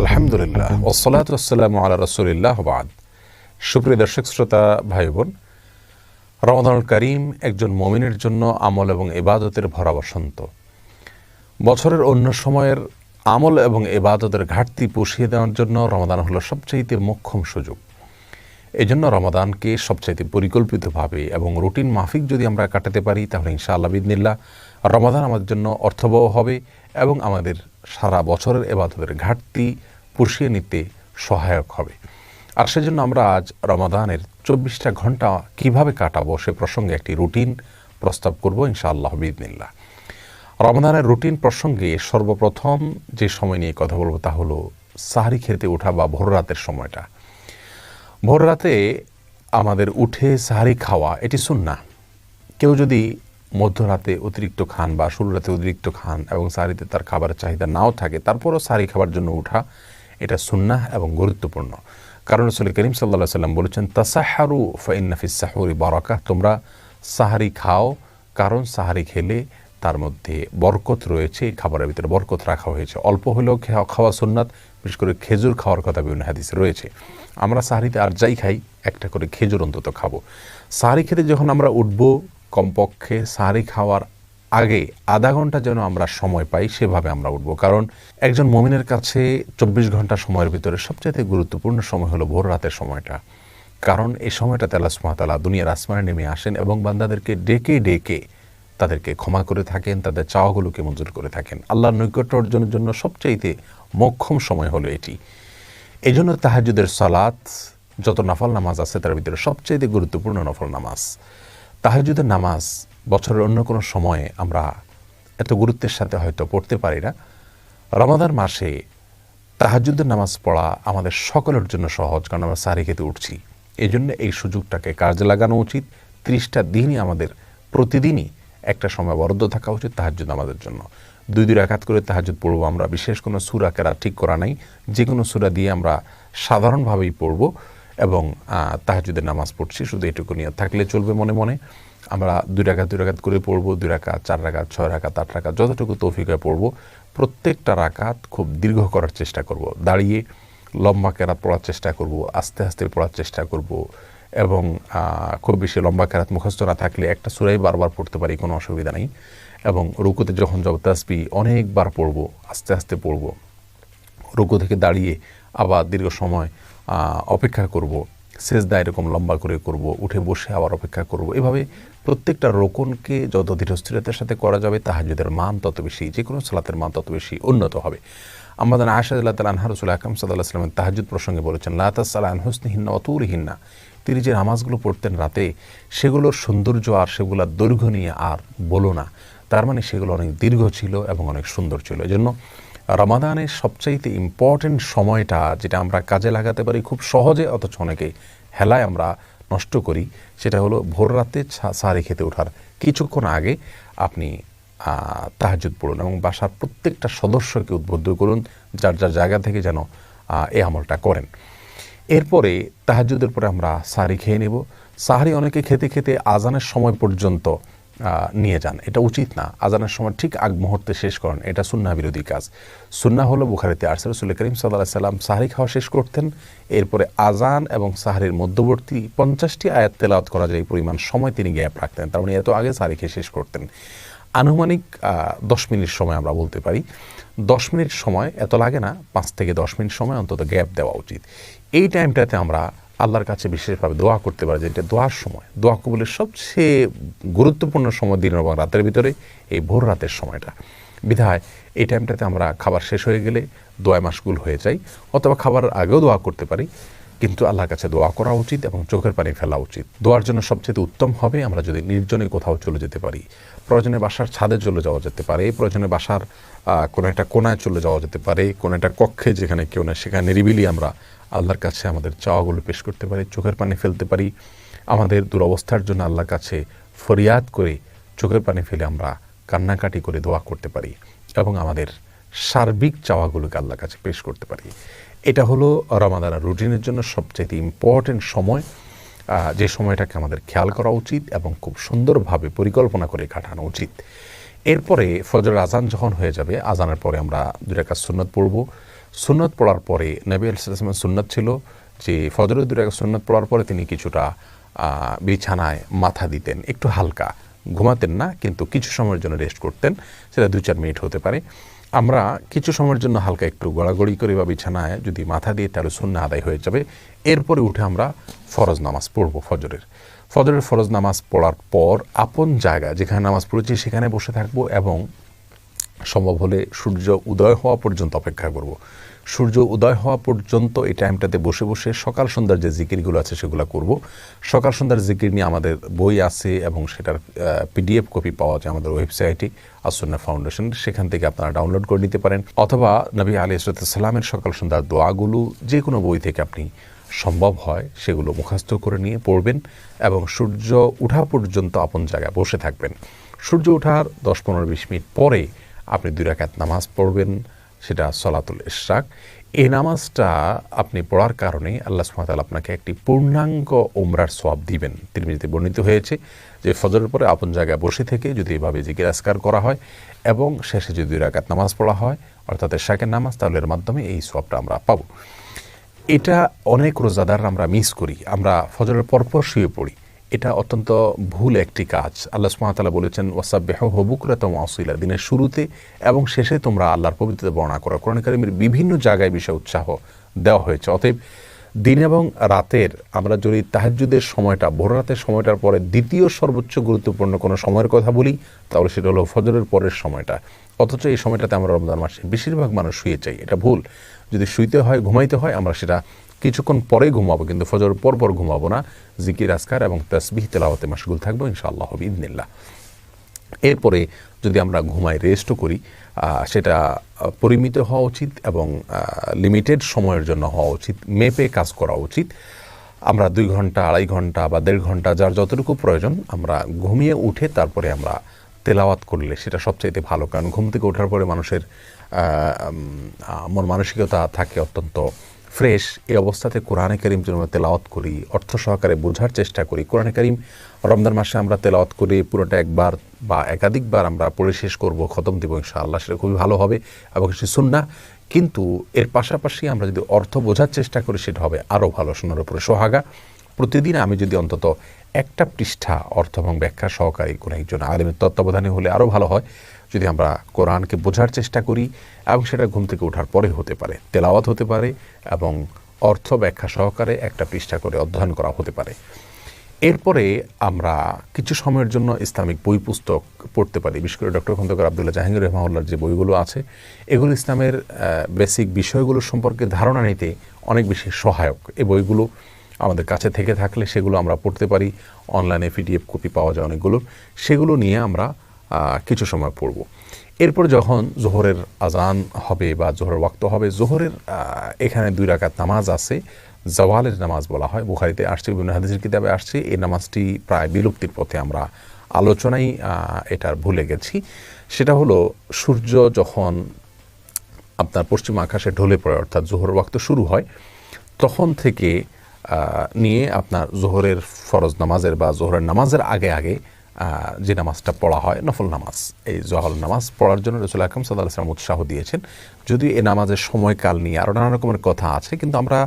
আলহামদুলিল্লাহ। ওসলাত আসসালামু আলা রসুলিল্লাহ বাদ। সুপ্রিয় দর্শক শ্রোতা ভাই বোন রমাদানুল করিম একজন মমিনের জন্য আমল এবং এবাদতের ভরা বসন্ত। বছরের অন্য সময়ের আমল এবং এবাদতের ঘাটতি পুষিয়ে দেওয়ার জন্য রমাদান হলো সবচাইতে মোক্ষম সুযোগ। এই জন্য রমাদানকে সবচাইতে পরিকল্পিতভাবে এবং রুটিন মাফিক যদি আমরা কাটাতে পারি তাহলে ইনশাআল্লাহ বিদিনিল্লা রমাদান আমাদের জন্য অর্থবহ হবে এবং আমাদের সারা বছরের এবাদতের ঘাটতি পুষিয়ে নিতে সহায়ক হবে। আর সেজন্য আমরা আজ রমাদানের চব্বিশটা ঘণ্টা কীভাবে কাটাবো সে প্রসঙ্গে একটি রুটিন প্রস্তাব করব ইনশাআল্লাহ বিদিনিল্লা রমাদানের রুটিন প্রসঙ্গে সর্বপ্রথম যে সময় নিয়ে কথা বলব তা হলো সাহারি খেতে ওঠা বা ভোর রাতের সময়টা। ভোর রাতে আমাদের উঠে সাহারি খাওয়া এটি সুন্না কেউ যদি মধ্যরাতে অতিরিক্ত খান বা রাতে অতিরিক্ত খান এবং সারিতে তার খাবারের চাহিদা নাও থাকে, তারপরও সাহারি খাবার জন্য উঠা এটা সুন্না এবং গুরুত্বপূর্ণ। কারণ রসুল করিম সাল্লাহ সাল্লাম বলেছেন, তাসাহারু ফাইন্নাফিস সাহরি বারাকা তোমরা সাহারি খাও, কারণ সাহারি খেলে তার মধ্যে বরকত রয়েছে, খাবারের ভিতরে বরকত রাখা হয়েছে। অল্প হলেও খাওয়া সুন্নাত, বিশেষ করে খেজুর খাওয়ার কথা বিভিন্ন হাদিসে রয়েছে। আমরা সাহারিতে আর যাই খাই, একটা করে খেজুর অন্তত খাব। সাহারি খেতে যখন আমরা উঠব কমপক্ষে সাহারি খাওয়ার আগে আধা ঘণ্টা যেন আমরা সময় পাই, সেভাবে আমরা উঠব। কারণ একজন মমিনের কাছে চব্বিশ ঘণ্টা সময়ের ভিতরে সবচেয়ে গুরুত্বপূর্ণ সময় হলো ভোর রাতের সময়টা। কারণ এই সময়টাতে আল্লাহ সুমাতালা দুনিয়ার আসমানে নেমে আসেন এবং বান্দাদেরকে ডেকে ডেকে তাদেরকে ক্ষমা করে থাকেন, তাদের চাওয়াগুলোকে মঞ্জুর করে থাকেন। আল্লাহর নৈকট্য অর্জনের জন্য সবচাইতে মক্ষম সময় হলো এটি। এই জন্য তাহাজুদের সালাত, যত নফল নামাজ আছে, তার ভিতরে সবচাইতে গুরুত্বপূর্ণ নফল নামাজ। তাহাজুদের নামাজ বছরের অন্য কোনো সময়ে আমরা এত গুরুত্বের সাথে হয়তো পড়তে পারি না। রমাদান মাসে তাহাজুদের নামাজ পড়া আমাদের সকলের জন্য সহজ, কারণ আমরা সারি খেতে উঠছি। এই জন্য এই সুযোগটাকে কাজে লাগানো উচিত। ত্রিশটা দিনই আমাদের প্রতিদিনই একটা সময় বরাদ্দ থাকা উচিত তাহাজুদ আমাদের জন্য। দুই দুই রাকাত করে তাহাজুদ পড়ব আমরা। বিশেষ কোনো সুরা কেরা ঠিক করা নাই। যে কোনো সুরা দিয়ে আমরা সাধারণভাবেই পড়ব। এবং তাহাজুদের নামাজ পড়ছি, শুধু এটুকু নিয়ে থাকলে চলবে মনে মনে। আমরা দুই রাকাত দুই রাকাত করে পড়ব, দুই রাকাত, চার রাখাত ছয় রাকাত, আট রাকাত, যতটুকু তৌফিকায় পড়ব। প্রত্যেকটা রাকাত খুব দীর্ঘ করার চেষ্টা করব। দাঁড়িয়ে লম্বা কেরাত পড়ার চেষ্টা করব, আস্তে আস্তে পড়ার চেষ্টা করব এবং খুব বেশি লম্বা কেরাত মুখস্থ না থাকলে একটা সুরাই বারবার পড়তে পারি, কোনো অসুবিধা নেই। এবং রুকুতে যখন যাব তাসবি অনেকবার পড়ব, আস্তে আস্তে পড়ব। রুকু থেকে দাঁড়িয়ে আবার দীর্ঘ সময় অপেক্ষা করব দা এরকম লম্বা করে করব, উঠে বসে আবার অপেক্ষা করব। এভাবে প্রত্যেকটা রোকনকে যত ধীরস্থিরতার সাথে করা যাবে তাহাজুদের মান তত বেশি যে কোনো সালাতের মান তত বেশি উন্নত হবে। আমাদের আশাদুল্লাহ তাল আনহারসুল আকাম সাল্লাহ সাল্লামের তাহাজুদ প্রসঙ্গে বলেছেন লাতাসাল্লাহ হুসনিহিন্না অতুলহিন্না তিনি যে নামাজগুলো পড়তেন রাতে, সেগুলোর সৌন্দর্য আর সেগুলোর দৈর্ঘ্য নিয়ে আর বলো না। তার মানে সেগুলো অনেক দীর্ঘ ছিল এবং অনেক সুন্দর ছিল। এই জন্য রমাদানের সবচাইতে ইম্পর্টেন্ট সময়টা যেটা আমরা কাজে লাগাতে পারি খুব সহজে, অথচ অনেকে হেলায় আমরা নষ্ট করি, সেটা হলো ভোর রাতে সারি খেতে ওঠার। কিছুক্ষণ আগে আপনি তাহাজুদ পড়ুন এবং বাসার প্রত্যেকটা সদস্যকে উদ্বুদ্ধ করুন, যার যার জায়গা থেকে যেন এ আমলটা করেন। এরপরে তাহাজুদের পরে আমরা সাহারি খেয়ে নেব। সাহারি অনেকে খেতে খেতে আজানের সময় পর্যন্ত নিয়ে যান। এটা উচিত না। আজানের সময় ঠিক আগ মুহূর্তে শেষ করেন। এটা সুন্না বিরোধী কাজ। সুন্না হলো বুখারিতে আরসাল রসুল করিম সাল্লাহ সাল্লাম সাহারি খাওয়া শেষ করতেন। এরপরে আজান এবং সাহারির মধ্যবর্তী পঞ্চাশটি আয়াত তেলাওয়াত করা যায় পরিমাণ সময় তিনি গ্যাপ রাখতেন। তার মানে এত আগে সাহারি খেয়ে শেষ করতেন। আনুমানিক দশ মিনিট সময় আমরা বলতে পারি। দশ মিনিট সময় এত লাগে না। পাঁচ থেকে দশ মিনিট সময় অন্তত গ্যাপ দেওয়া উচিত। এই টাইমটাতে আমরা আল্লাহর কাছে বিশেষভাবে দোয়া করতে পারি যেটা দোয়ার সময়। দোয়া কবুলের সবচেয়ে গুরুত্বপূর্ণ সময় দিন এবং রাতের ভিতরে, এই ভোর রাতের সময়টা। বিধায়, এই টাইমটাতে আমরা খাবার শেষ হয়ে গেলে দোয়ায় মাসগুল হয়ে যাই, অথবা খাবার আগেও দোয়া করতে পারি। কিন্তু আল্লাহর কাছে দোয়া করা উচিত এবং চোখের পানি ফেলা উচিত। দোয়ার জন্য সবচেয়ে উত্তম হবে আমরা যদি নির্জনে কোথাও চলে যেতে পারি। প্রয়োজনে বাসার ছাদে চলে যাওয়া যেতে পারে, প্রয়োজনে বাসার কোনো একটা কোনায় চলে যাওয়া যেতে পারে, কোনো একটা কক্ষে যেখানে কেউ না সেখানে নিরিবিলি আমরা আল্লাহর কাছে আমাদের চাওয়াগুলো পেশ করতে পারি, চোখের পানি ফেলতে পারি। আমাদের দুরবস্থার জন্য আল্লাহর কাছে ফরিয়াদ করে চোখের পানি ফেলে আমরা কান্নাকাটি করে দোয়া করতে পারি এবং আমাদের সার্বিক চাওয়াগুলোকে আল্লাহর কাছে পেশ করতে পারি। এটা হলো রমাদানা রুটিনের জন্য সবচেয়ে ইম্পর্টেন্ট সময়। যে সময়টাকে আমাদের খেয়াল করা উচিত এবং খুব সুন্দরভাবে পরিকল্পনা করে কাটানো উচিত। এরপরে ফজর আজান যখন হয়ে যাবে আজানের পরে আমরা দুই রেখা সুন্নত পড়ব। সুন্নত পড়ার পরে নবী আলাইসালামের সুন্নত ছিল যে ফজরের দূরে সুন্নত পড়ার পরে তিনি কিছুটা বিছানায় মাথা দিতেন, একটু হালকা। ঘুমাতেন না, কিন্তু কিছু সময়ের জন্য রেস্ট করতেন, সেটা দু চার মিনিট হতে পারে। আমরা কিছু সময়ের জন্য হালকা একটু গড়াগড়ি করে বা বিছানায় যদি মাথা দিয়ে তাহলে শূন্য আদায় হয়ে যাবে। এরপরে উঠে আমরা ফরজ নামাজ পড়ব ফজরের। ফজরের ফরজ নামাজ পড়ার পর আপন জায়গা, যেখানে নামাজ পড়েছি সেখানে বসে থাকব এবং সম্ভব হলে সূর্য উদয় হওয়া পর্যন্ত অপেক্ষা করব। সূর্য উদয় হওয়া পর্যন্ত এই টাইমটাতে বসে বসে সকাল সন্ধ্যার যে জিকিরগুলো আছে সেগুলো করব। সকাল সন্ধ্যার জিকির নিয়ে আমাদের বই আছে এবং সেটার পিডিএফ কপি পাওয়া যায় আমাদের ওয়েবসাইটে আসন্না ফাউন্ডেশন। সেখান থেকে আপনারা ডাউনলোড করে নিতে পারেন। অথবা নবী আলী সালামের সকাল সন্ধ্যার দোয়াগুলো যে কোনো বই থেকে আপনি সম্ভব হয় সেগুলো মুখস্থ করে নিয়ে পড়বেন এবং সূর্য উঠা পর্যন্ত আপন জায়গায় বসে থাকবেন। সূর্য ওঠার দশ পনেরো বিশ মিনিট পরে আপনি দুই রাকাত নামাজ পড়বেন, সেটা সলাতুল ইশরাক। এই নামাজটা আপনি পড়ার কারণে আল্লাহ সুমাতাল আপনাকে একটি পূর্ণাঙ্গ ওমরার সোয়াব দিবেন। তিরমিজিতে বর্ণিত হয়েছে যে ফজরের পরে আপন জায়গায় বসে থেকে যদি এভাবে জিকির আসকার করা হয় এবং শেষে যদি দুই রাকাত নামাজ পড়া হয়, অর্থাৎ শাকের নামাজ, তাহলে এর মাধ্যমে এই সোয়াবটা আমরা পাবো। এটা অনেক রোজাদার আমরা মিস করি। আমরা ফজরের পরপর শুয়ে পড়ি। এটা অত্যন্ত ভুল একটি কাজ। আল্লাহ সুমাতালা বলেছেন ওয়াসাবেহ হবুকরাতম আসিলা। দিনের শুরুতে এবং শেষে তোমরা আল্লাহর পবিত্রতা বর্ণনা করো। কোরআন কারিমের বিভিন্ন জায়গায় বিষয়ে উৎসাহ দেওয়া হয়েছে। অতএব দিন এবং রাতের আমরা যদি তাহাজুদের সময়টা ভোর রাতের সময়টার পরে দ্বিতীয় সর্বোচ্চ গুরুত্বপূর্ণ কোনো সময়ের কথা বলি, তাহলে সেটা হলো ফজরের পরের সময়টা। অথচ এই সময়টাতে আমরা রমজান মাসে বেশিরভাগ মানুষ শুয়ে চাই। এটা ভুল। যদি শুইতে হয়, ঘুমাইতে হয়, আমরা সেটা কিছুক্ষণ পরে ঘুমাবো, কিন্তু ফজর পর পর ঘুমাবো না। জিকির আসকার এবং তসবিহ তেলাওয়াতে মাসগুল থাকব, ইনশাআল্লাহ হবে ইদনিল্লাহ এরপরে যদি আমরা ঘুমাই রেস্টও করি সেটা পরিমিত হওয়া উচিত এবং লিমিটেড সময়ের জন্য হওয়া উচিত, মেপে কাজ করা উচিত। আমরা দুই ঘণ্টা, আড়াই ঘণ্টা বা দেড় ঘণ্টা যার যতটুকু প্রয়োজন, আমরা ঘুমিয়ে উঠে তারপরে আমরা তেলাওয়াত করলে সেটা সবচাইতে ভালো। কারণ ঘুম থেকে ওঠার পরে মানুষের মন মানসিকতা থাকে অত্যন্ত ফ্রেশ এই অবস্থাতে কোরআনে করিম যেন আমরা তেলাওয়াত করি, অর্থ সহকারে বোঝার চেষ্টা করি। কোরআনে করিম রমজান মাসে আমরা তেলাওয়াত করি, পুরোটা একবার বা একাধিকবার আমরা পড়ে শেষ করব, খতম দিব ইনশাআল্লাহ, সেটা খুবই ভালো হবে এবং সে সুন্না কিন্তু এর পাশাপাশি আমরা যদি অর্থ বোঝার চেষ্টা করি, সেটা হবে আরও ভালো শোনার উপরে সোহাগা। প্রতিদিন আমি যদি অন্তত একটা পৃষ্ঠা অর্থ এবং ব্যাখ্যা সহকারী কোনো একজন আলেমের তত্ত্বাবধানে হলে আরও ভালো হয়। যদি আমরা কোরআনকে বোঝার চেষ্টা করি এবং সেটা ঘুম থেকে ওঠার পরে হতে পারে, তেলাওয়াত হতে পারে এবং অর্থ ব্যাখ্যা সহকারে একটা পৃষ্ঠা করে অধ্যয়ন করা হতে পারে। এরপরে আমরা কিছু সময়ের জন্য ইসলামিক বই পুস্তক পড়তে পারি। বিশেষ করে ডক্টর খন্দকার আবদুল্লাহ জাহাঙ্গীর রহমাউল্লার যে বইগুলো আছে, এগুলো ইসলামের বেসিক বিষয়গুলো সম্পর্কে ধারণা নিতে অনেক বেশি সহায়ক। এই বইগুলো আমাদের কাছে থেকে থাকলে সেগুলো আমরা পড়তে পারি। অনলাইনে পিডিএফ কপি পাওয়া যায় অনেকগুলো। সেগুলো নিয়ে আমরা কিছু সময় পড়ব। এরপর যখন জোহরের আজান হবে বা জোহরের ওয়াক্ত হবে জোহরের এখানে দুই রাকাত নামাজ আছে। জওয়ালের নামাজ বলা হয়। বুখারিতে আসছে বিভিন্ন হাদিসের কিতাবে আসছে। এই নামাজটি প্রায় বিলুপ্তির পথে আমরা আলোচনাই আহ, এটা ভুলে গেছি। সেটা হলো সূর্য যখন আপনার পশ্চিম আকাশে ঢলে পড়ে অর্থাৎ জোহর ওয়াক্ত শুরু হয় তখন থেকে নিয়ে আপনার জোহরের ফরজ নামাজের বা জোহরের নামাজের আগে আগে যে নামাজটা পড়া হয়, নফল নামাজ, এই জহর নামাজ পড়ার জন্য রসুল আকরম সাল্লাহ আসলাম উৎসাহ দিয়েছেন। যদিও এ নামাজের সময়কাল নিয়ে আরও নানা রকমের কথা আছে, কিন্তু আমরা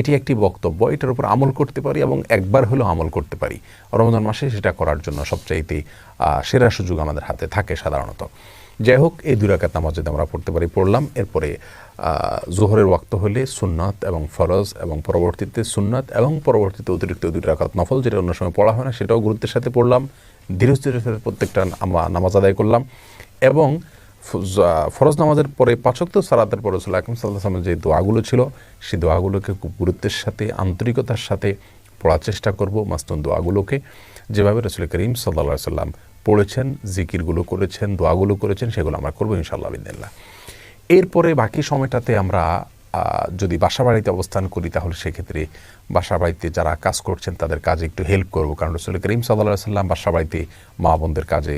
এটি একটি বক্তব্য, এটার উপর আমল করতে পারি এবং একবার হলেও আমল করতে পারি। রমজান মাসে সেটা করার জন্য সবচাইতে সেরা সুযোগ আমাদের হাতে থাকে সাধারণত। যাই হোক, এই দুই রাকাত নামাজ যদি আমরা পড়তে পারি, পড়লাম, এরপরে জোহরের ওয়াক্ত হলে সুন্নাত এবং ফরজ এবং পরবর্তীতে সুন্নাত এবং পরবর্তীতে অতিরিক্ত দুই রাকাত নফল, যেটা অন্য সময় পড়া হয় না, সেটাও গুরুত্বের সাথে পড়লাম। ধীরে ধীরে সাথে প্রত্যেকটা নামাজ আদায় করলাম। এবং ফরজ নামাজের পরে পাঁচক্ত সালাতের পরে রসুল আকরম সাল্লাহ যে দোয়াগুলো ছিল, সেই দোয়াগুলোকে খুব গুরুত্বের সাথে, আন্তরিকতার সাথে পড়ার চেষ্টা করব মাস্তুন দোয়াগুলোকে। যেভাবে রসুল করিম সাল্লা সাল্লাম পড়েছেন, জিকিরগুলো করেছেন, দোয়াগুলো করেছেন, সেগুলো আমরা করব ইনশাল্লাহ বিদিল্লা এরপরে বাকি সময়টাতে আমরা যদি বাসা বাড়িতে অবস্থান করি, তাহলে সেক্ষেত্রে বাসা বাড়িতে যারা কাজ করছেন, তাদের কাজে একটু হেল্প করব। কারণ রসুল করিম সাল্লাহ সাল্লাম বাসা বাড়িতে মা বোনদের কাজে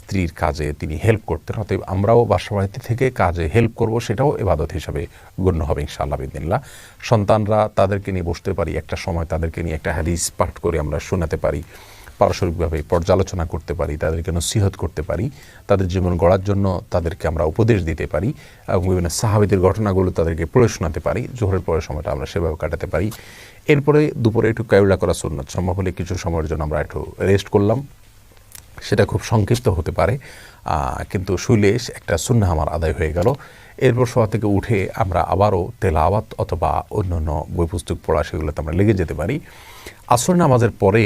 স্ত্রীর কাজে তিনি হেল্প করতেন। অতএব আমরাও বাসা বাড়িতে থেকে কাজে হেল্প করব, সেটাও এবাদত হিসাবে গণ্য হবে ইনশাআল্লাহ বিদিল্লা সন্তানরা তাদেরকে নিয়ে বসতে পারি, একটা সময় তাদেরকে নিয়ে একটা হাদিস পাঠ করে আমরা শোনাতে পারি। পারস্পরিকভাবে পর্যালোচনা করতে পারি, তাদেরকে নসিহত করতে পারি, তাদের জীবন গড়ার জন্য তাদেরকে আমরা উপদেশ দিতে পারি এবং বিভিন্ন সাহাবিদের ঘটনাগুলো তাদেরকে পড়ে শোনাতে পারি। জোহরের পরের সময়টা আমরা সেভাবে কাটাতে পারি। এরপরে দুপুরে একটু কায়ুলা করা সুন্নত, সম্ভব হলে কিছু সময়ের জন্য আমরা একটু রেস্ট করলাম। সেটা খুব সংক্ষিপ্ত হতে পারে। কিন্তু শুইলে একটা সুন্না আমার আদায় হয়ে গেল। এরপর সভা থেকে উঠে আমরা আবারও তেলাওয়াত অথবা অন্য অন্য বই পুস্তক পড়া সেগুলোতে আমরা লেগে যেতে পারি। আসর নামাজের পরে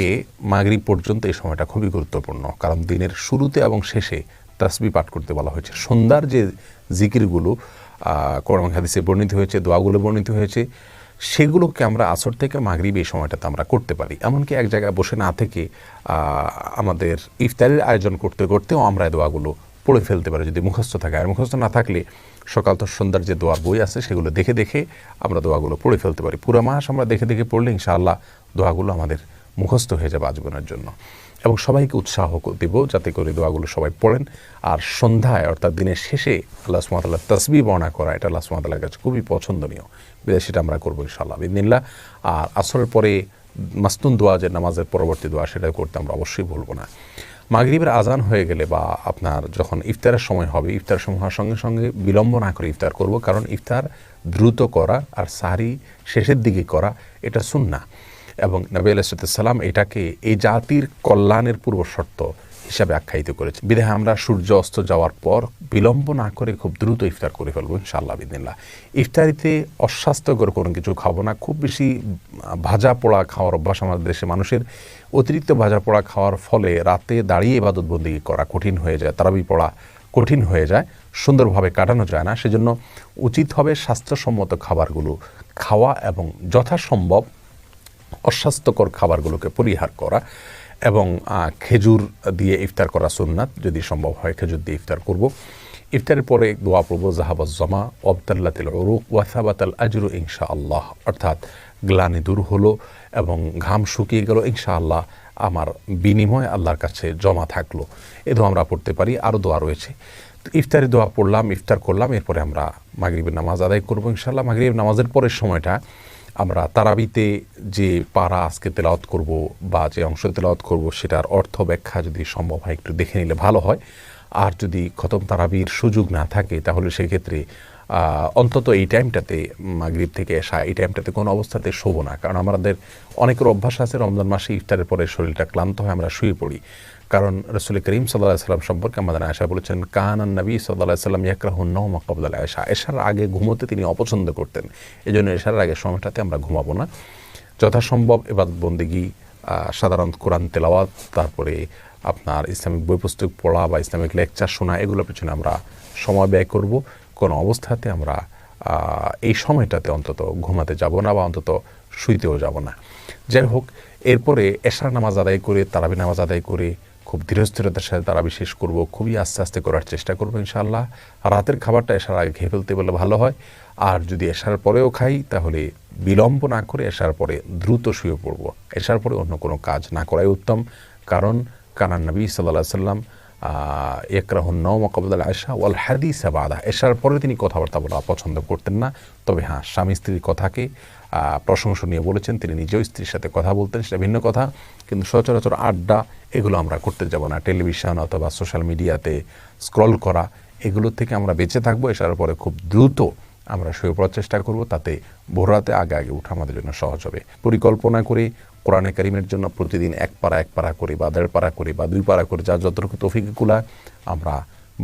মাগরিব পর্যন্ত এই সময়টা খুবই গুরুত্বপূর্ণ। কারণ দিনের শুরুতে এবং শেষে তাসবি পাঠ করতে বলা হয়েছে। সন্ধ্যার যে জিকিরগুলো কোরআন হাদিসে বর্ণিত হয়েছে, দোয়াগুলো বর্ণিত হয়েছে সেগুলোকে আমরা আসর থেকে মাগরিব এই সময়টাতে আমরা করতে পারি। এমনকি এক জায়গায় বসে না থেকে আমাদের ইফতারের আয়োজন করতে করতেও আমরা দোয়াগুলো পড়ে ফেলতে পারি, যদি মুখস্থ থাকে। আর মুখস্থ না থাকলে সকাল তো সন্ধ্যার যে দোয়ার বই আছে, সেগুলো দেখে দেখে আমরা দোয়াগুলো পড়ে ফেলতে পারি। পুরো মাস আমরা দেখে দেখে পড়লে ইনশাআল্লাহ দোয়াগুলো আমাদের মুখস্থ হয়ে যাবে আজীবনের জন্য। এবং সবাইকে উৎসাহ দেব যাতে করে দোয়াগুলো সবাই পড়েন। আর সন্ধ্যায়, অর্থাৎ দিনের শেষে আল্লাহ সুমাতাল্লাহ তসবি বর্ণনা করা, এটা আল্লাহ সুমাতাল্লাহর কাছে খুবই পছন্দনীয়। সেটা আমরা করব ইনশাআল্লাহ বিদিনিল্লা আর আসরের পরে মাস্তুন দোয়া, যে নামাজের পরবর্তী দোয়া, সেটা করতে আমরা অবশ্যই বলব না। মাগরীবের আজান হয়ে গেলে বা আপনার যখন ইফতারের সময় হবে ইফতার সময় হওয়ার সঙ্গে সঙ্গে বিলম্ব না করে ইফতার করব, কারণ ইফতার দ্রুত করা আর সারি শেষের দিকে করা, এটা সুন্না এবং নবী আলাইসালাম এটাকে এই জাতির কল্যাণের পূর্ব শর্ত হিসাবে আখ্যায়িত করেছে। বিধায় আমরা সূর্য অস্ত যাওয়ার পর বিলম্ব না করে খুব দ্রুত ইফতার করে ফেলব ইনশাআল্লাহ বিদিল্লা ইফতারিতে অস্বাস্থ্যকর কোনো কিছু খাব না, খুব বেশি ভাজা পোড়া খাওয়ার অভ্যাস আমাদের দেশে মানুষের। অতিরিক্ত ভাজা পোড়া খাওয়ার ফলে রাতে দাঁড়িয়ে এবাদতবন্দি করা কঠিন হয়ে যায়, তারাবি পড়া কঠিন হয়ে যায়, সুন্দরভাবে কাটানো যায় না। সেজন্য উচিত হবে স্বাস্থ্যসম্মত খাবারগুলো খাওয়া এবং যথাসম্ভব অস্বাস্থ্যকর খাবারগুলোকে পরিহার করা এবং খেজুর দিয়ে ইফতার করা সুন্নাত যদি সম্ভব হয়, খেজুর দিয়ে ইফতার করব। ইফতারের পরে দোয়া পড়ব জাহাবাজ জমা অবতাল্লাতিল ওরুক ওয়াসাবাতাল আজরু ইনশা আল্লাহ অর্থাৎ গ্লানি দূর হলো এবং ঘাম শুকিয়ে গেল ইনশা আল্লাহ আমার বিনিময় আল্লাহর কাছে জমা থাকল। এ দোয়া আমরা পড়তে পারি আরও দোয়া রয়েছে। ইফতারি দোয়া পড়লাম, ইফতার করলাম, এরপরে আমরা মাগরীবের নামাজ আদায় করব ইনশাল্লাহ মাগরীব নামাজের পরের সময়টা আমরা তারাবিতে যে পাড়া আজকে তেলাওয়াত করব বা যে অংশ তেলাওয়াত করব, সেটার অর্থ ব্যাখ্যা যদি সম্ভব হয়, একটু দেখে নিলে ভালো হয়। আর যদি খতম তারাবির সুযোগ না থাকে, তাহলে সেক্ষেত্রে অন্তত এই টাইমটাতে মাগরীব থেকে আসা এই টাইমটাতে কোনো অবস্থাতে শোব না। কারণ আমাদের অনেকের অভ্যাস আছে, রমজান মাসে ইফতারের পরে শরীরটা ক্লান্ত হয়, আমরা শুয়ে পড়ি। কারণ রসুল করিম সাল্লাহ সাল্লাম সম্পর্কে আমাদের আয়সা বলেছেন, কান নবী সাল্লাহ সাল্লাম ইয়াকরাহুন মকাবুল আয়সা এশার আগে ঘুমোতে তিনি অপছন্দ করতেন। এই জন্য এশার আগে সময়টাতে আমরা ঘুমাবো না। যথাসম্ভব এবার বন্দিগি সাধারণত কোরআন তেলাওয়াত, তারপরে আপনার ইসলামিক বই পুস্তক পড়া বা ইসলামিক লেকচার শোনা, এগুলোর পিছনে আমরা সময় ব্যয় করব। কোনো অবস্থাতে আমরা এই সময়টাতে অন্তত ঘুমাতে যাব না বা অন্তত শুইতেও যাব না। যাই হোক, এরপরে এশার নামাজ আদায় করে, তারাবি নামাজ আদায় করে খুব ধীরস্থিরতার সাথে তারা বিশেষ করব, খুবই আস্তে আস্তে করার চেষ্টা করব ইনশাআল্লাহ। রাতের খাবারটা এসার আগে খেয়ে ফেলতে বলে ভালো হয়। আর যদি এসার পরেও খাই, তাহলে বিলম্ব না করে এসার পরে দ্রুত শুয়ে পড়ব। এসার পরে অন্য কোনো কাজ না করাই উত্তম। কারণ কানান নবী সাল্লাহ সাল্লাম একরাহুন নৌমকাবুল আয়সা ওয়াল হাদিস আবাদা এসার পরে তিনি কথাবার্তা বলা পছন্দ করতেন না। তবে হ্যাঁ স্বামী স্ত্রীর কথাকে প্রশংসনীয় বলেছেন, তিনি নিজেও স্ত্রীর সাথে কথা বলতেন, সেটা ভিন্ন কথা, কিন্তু সচরাচর আড্ডা, এগুলো আমরা করতে যাব না। টেলিভিশন অথবা সোশ্যাল মিডিয়াতে স্ক্রল করা, এগুলোর থেকে আমরা বেঁচে থাকব এসার পরে খুব দ্রুত আমরা শুয়ে পড়ার চেষ্টা করব, তাতে ভোররাতে আগে আগে উঠা আমাদের জন্য সহজ হবে। পরিকল্পনা করে, কোরআনে কারিমের জন্য প্রতিদিন এক পাড়া এক পাড়া করে বা দেড় পাড়া করে বা দুই পাড়া করে যা যতটুকু তফিকুলা আমরা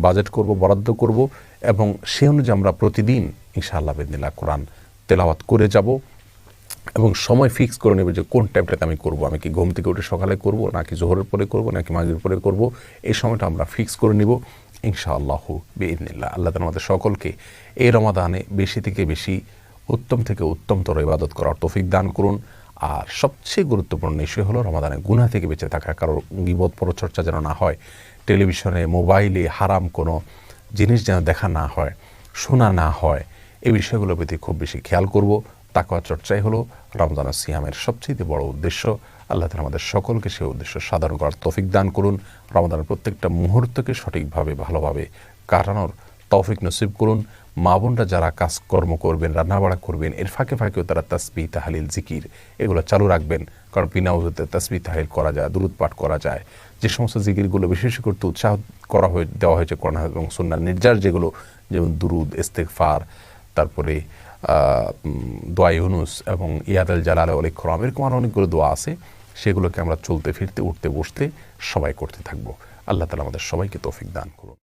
বাজেট করব, বরাদ্দ করব, এবং সে অনুযায়ী আমরা প্রতিদিন ইনশাআল্লাহ বেদিল্লা কোরআন তেলাওয়াত করে যাব। এবং সময় ফিক্স করে নেবে যে কোন টাইমটাতে আমি করব। আমি কি ঘুম থেকে উঠে সকালে করব, নাকি জোহরের পরে করব, নাকি মাঝের পরে করব? এই সময়টা আমরা ফিক্স করে নিব। ইনশাআল্লাহ বেইদিল্লা আল্লাহ তালা আমাদের সকলকে এই রমাদানে বেশি থেকে বেশি উত্তম থেকে উত্তমতর ইবাদত করার তৌফিক দান করুন। আর সবচেয়ে গুরুত্বপূর্ণ বিষয় হলো রমাদানে গুনা থেকে বেঁচে থাকা কারোর বিপদ পরচর্চা যেন না হয়, টেলিভিশনে, মোবাইলে হারাম কোনো জিনিস যেন দেখা না হয়, শোনা না হয়, এই বিষয়গুলোর প্রতি খুব বেশি খেয়াল করব। তাকওয়া চর্চাই হলো রমজান সিয়ামের সবচেয়ে বড় উদ্দেশ্য। আল্লাহ তালা আমাদের সকলকে সেই উদ্দেশ্য সাধারণ করার তফিক দান করুন। রমজানের প্রত্যেকটা মুহূর্তকে সঠিকভাবে, ভালোভাবে কাটানোর তৌফিক নসিব করুন। মা বোনরা যারা কাজকর্ম করবেন, রান্নাবাড়া করবেন, এর ফাঁকে ফাঁকেও তারা তাসবি তাহালিল, জিকির এগুলো চালু রাখবেন। কারণ বিনা উজুতে তাসবি তাহালিল করা যায়, দুরুদ পাঠ করা যায়। যে সমস্ত জিকিরগুলো বিশেষ করতে উৎসাহ করা হয়ে, দেওয়া হয়েছে কোরআন এবং সুন্নার নির্যাস যেগুলো, যেমন দুরুদ ইস্তেকফার তারপরে দোয়া ইউনুস এবং ইয়াদ আল জালাল আল ইকরাম এরকম আরও অনেকগুলো দোয়া আছে, সেগুলোকে আমরা চলতে ফিরতে, উঠতে, বসতে সবাই করতে থাকব। আল্লাহ তালা আমাদের সবাইকে তৌফিক দান করুন।